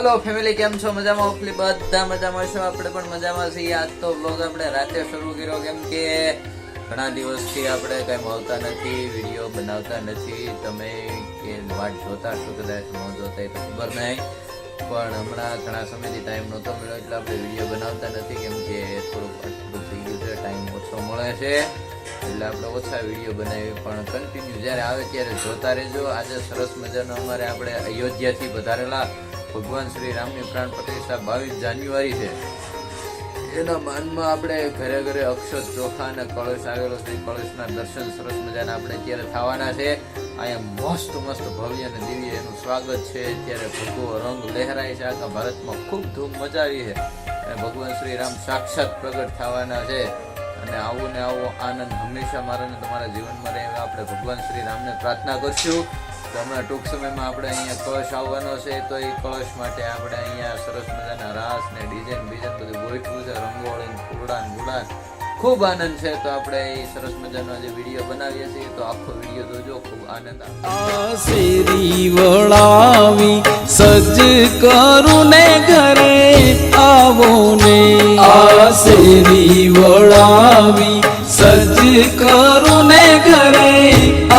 હાલો family કેમ છો? મજામાં? ઓફલી બધા મજામાં છો આપણે પણ મજામાં છીએ. આજ તો બ્લોગ આપણે રાતે શરૂ કર્યો, કેમ કે ઘણા દિવસથી આપણે કંઈ મળતા નથી વીડિયો બનાવતા નથી. તમે કે વાટ જોતા છો કદાચ, ન જોતા એ ખબર નહીં. પણ હમણાં ઘણા સમયથી ટાઈમ નહોતો મળ્યો, એટલે આપણે વીડિયો બનાવતા નથી, કેમ કે થોડુંક અટકું થઈ ગયું છે ટાઈમ ઓછો મળે છે. એટલે આપણે ઓછા વીડિયો બનાવી પણ કન્ટિન્યુ જ્યારે આવે ત્યારે જોતા રહેજો. આજે સરસ મજાનો અમારે આપણે અયોધ્યાથી વધારેલા ભગવાન શ્રી રામની પ્રાણ પ્રતિષ્ઠા બાવીસ જાન્યુઆરી છે. એના માનમાં આપણે ઘરે ઘરે અક્ષત ચોખા અને કળશ આવેલો છે. કળશના દર્શન સરસ મજાના આપણે અત્યારે થવાના છે. અહીંયા મસ્ત મસ્ત ભવ્ય અને દિવ્ય એનું સ્વાગત છે. અત્યારે ભગવો રંગ લહેરાય છે. આખા ભારતમાં ખૂબ ધૂમ મચાવી છે. અને ભગવાન શ્રી રામ સાક્ષાત પ્રગટ થવાના છે. અને આવો ને આવો આનંદ હંમેશા મારા ને તમારા જીવનમાં રહે આપણે ભગવાન શ્રી રામને પ્રાર્થના કરશું. તો હમણાં ટૂંક સમયમાં આપણે અહીંયા કળશ આવવાનો છે, તો એ કળશ માટે આપણે અહીંયા સરસ મજાના રાસ ને ડિઝાઇન બીજન બધું ગોઠવું છે, રંગોળી ને ફૂલડા ને ગુલાલ ખૂબ આનંદ છે, તો આપણે એ સરસ મજાનો જે વીડિયો બનાવીએ છીએ, તો આખો વીડિયો જોજો, ખૂબ આનંદ આવે. વળાવી સજ્જ કરું ને ઘરે આવો ને. આશેરી વળાવી સજ્જ કરું ને ઘરે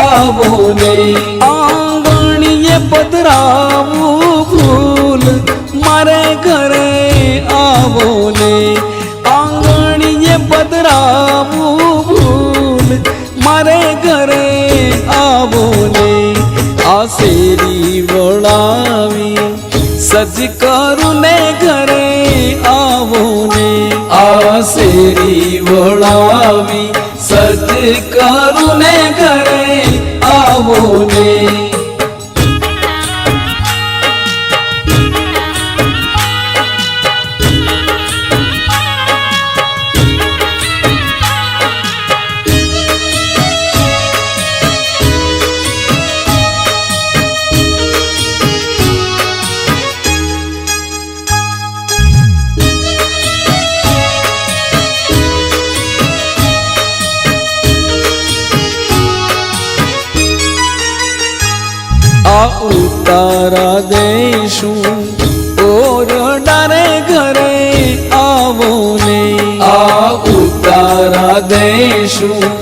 આવો ને. પધરાવું ફૂલ મારે ઘરે આવો ને આંગણીએ પધરાવું ફૂલ મારે ઘરે આવો ને આ શેરી વળાવી સજ કરું ને ઘરે આવો ને આ શેરી વળાવી સજ કરું ને ઘરે આવો ને ઉતારા દેશું. ઓરડારે ઘરે આવો ને. આ ઉતારા દેશું.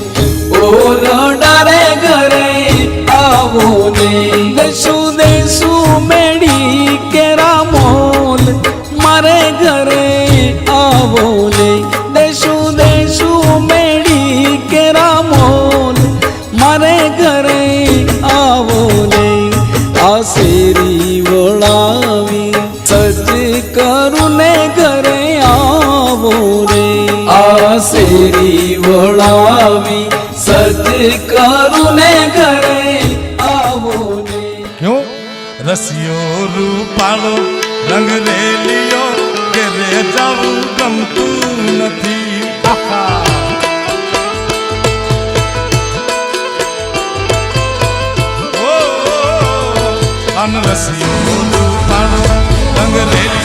ને ઘરે આવો રે આ શેરી વળાવી સજ કરું ને ઘરે આવો રે ક્યું રસિયો રૂપાળો રંગ રેલિયો કે રે જવું ગમતું નથી આહા. ઓ, અન રસિયો રૂપાળો રંગ રેલિયો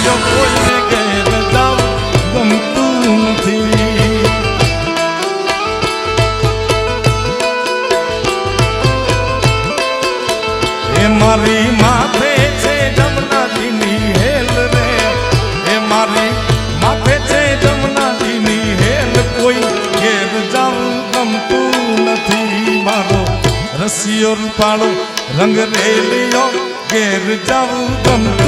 મારી માથે છે જમનાજીની હેલ રે. એ મારી માથે છે જમનાજીની હેલ. કોઈ ઘેર જાવું ગમતું નથી મારો. રસિયો રૂપાળો રંગ રેલિયો ઘેર જાવું ગમતું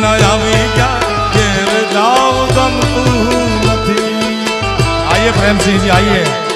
વિના આવી ગયા ઘેર જાવ ગમતું નથી. આઈએ પ્રેમસિંહજી આઈએ.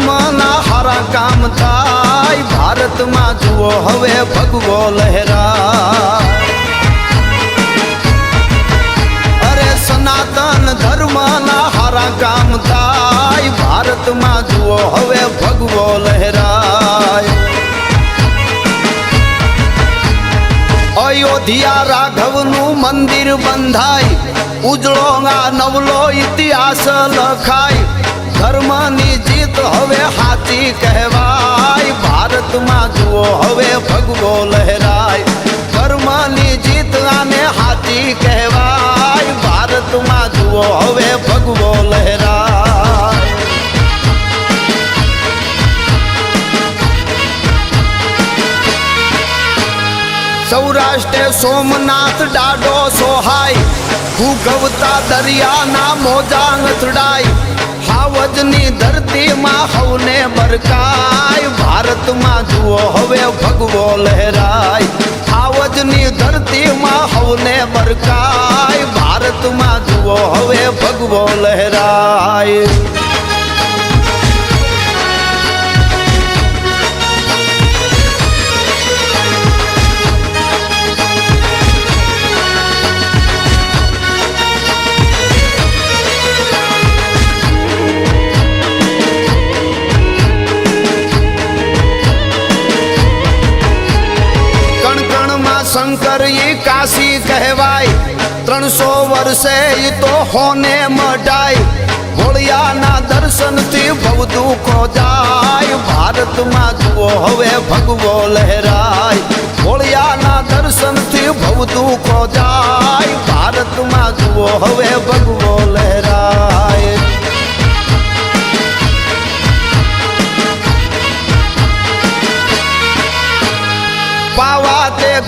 ધર્મના હારા કામ થાય. ભારતમાં જુઓ હવે ભગવો લહેરા અરે સનાતન ધર્મના હારા કામ થાય. ભારતમાં જુઓ હવે ભગવો લહેરાય. અયોધ્યા રાઘવનું મંદિર બંધાય. ઉજળો નવલો ઇતિહાસ લખાય. ધર્મની હવે હાથી કહેવાય, ભારતમાં જુઓ હવે ભગવો લહેરાય. પરમાની જીત આને હાથી કહેવાય, ભારતમાં જુઓ હવે ભગવો લહેરાય. સૌરાષ્ટ્રે સોમનાથ ડાડો સોહાય, ભૂગવતા દરિયાના મોજા અથડાય હાવજની ધરતીમાં હવને બરકાય. ભારતમાં જુઓ હવે ભગવો લહેરાય. સાવજની ધરતીમાં હવને બરકાય. ભારતમાં જુઓ હવે ભગવો લહેરાય. શંકર ઈ કાશી કહેવાય ત્રણસો વર્ષે ઈ તો હોને મઢાય હોળિયાના દર્શનથી ભવ દુઃખો જાય ભારતમાં જુઓ હવે ભગવો લહેરાય હોળિયાના દર્શનથી ભવ દુઃખો જાય ભારતમાં જુઓ હવે ભગવો લહેરાય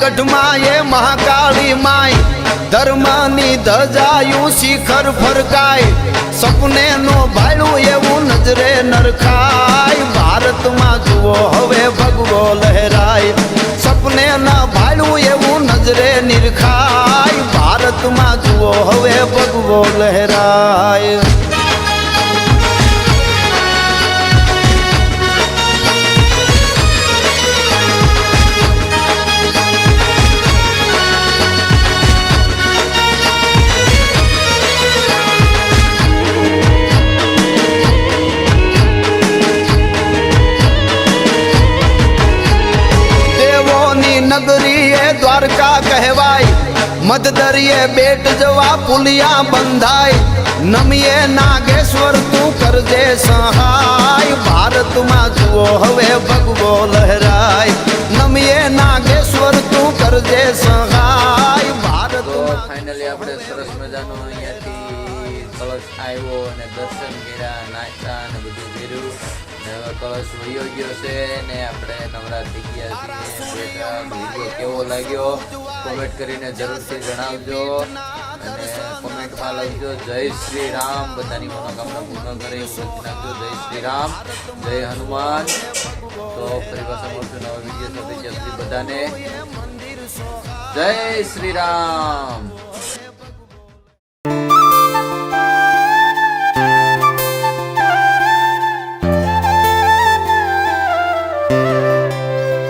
ગઢમાં મહાકાળી માય. ધર્મની ધજાયું શિખર ફરકાય. સપને નો ભાડું એવું નજરે નરખાય. ભારતમાં જુઓ હવે ભગવો લહેરાય. સપને ના ભાડું એવું નજરે નિરખાય. ભારતમાં જુઓ હવે ભગવો લહેરાય. દ્વારકા કહેવાય? મધદરિયે બેટ જવા પુલિયા બંધાય. નમીએ નાગેશ્વર તું કરજે સહાય. ભારતમાં જુઓ હવે ભગવો લહેરાય. નમીએ નાગેશ્વર તું કરજે સહાય. ભારતમાં ફાઇનલી આપણે સરસ મજાનો કળશ આવ્યો અને દર્શન કર્યા નાસ્તા અને બધું કર્યું. ને હવે કળશ વયો ગયો છે ને આપણે નવરા થઈ ગયા છીએ. કેવો લાગ્યો? કોમેન્ટ કરીને જરૂરથી જણાવજો. અને કોમેન્ટમાં લખજો જય શ્રી રામ. બધાની મનોકામના પૂર્ણ કરે નાખજો જય શ્રી રામ. જય હનુમાન. તો ફરી પાછા મળશું નવા વીડિયો સાથે. બધાને જય શ્રી રામ.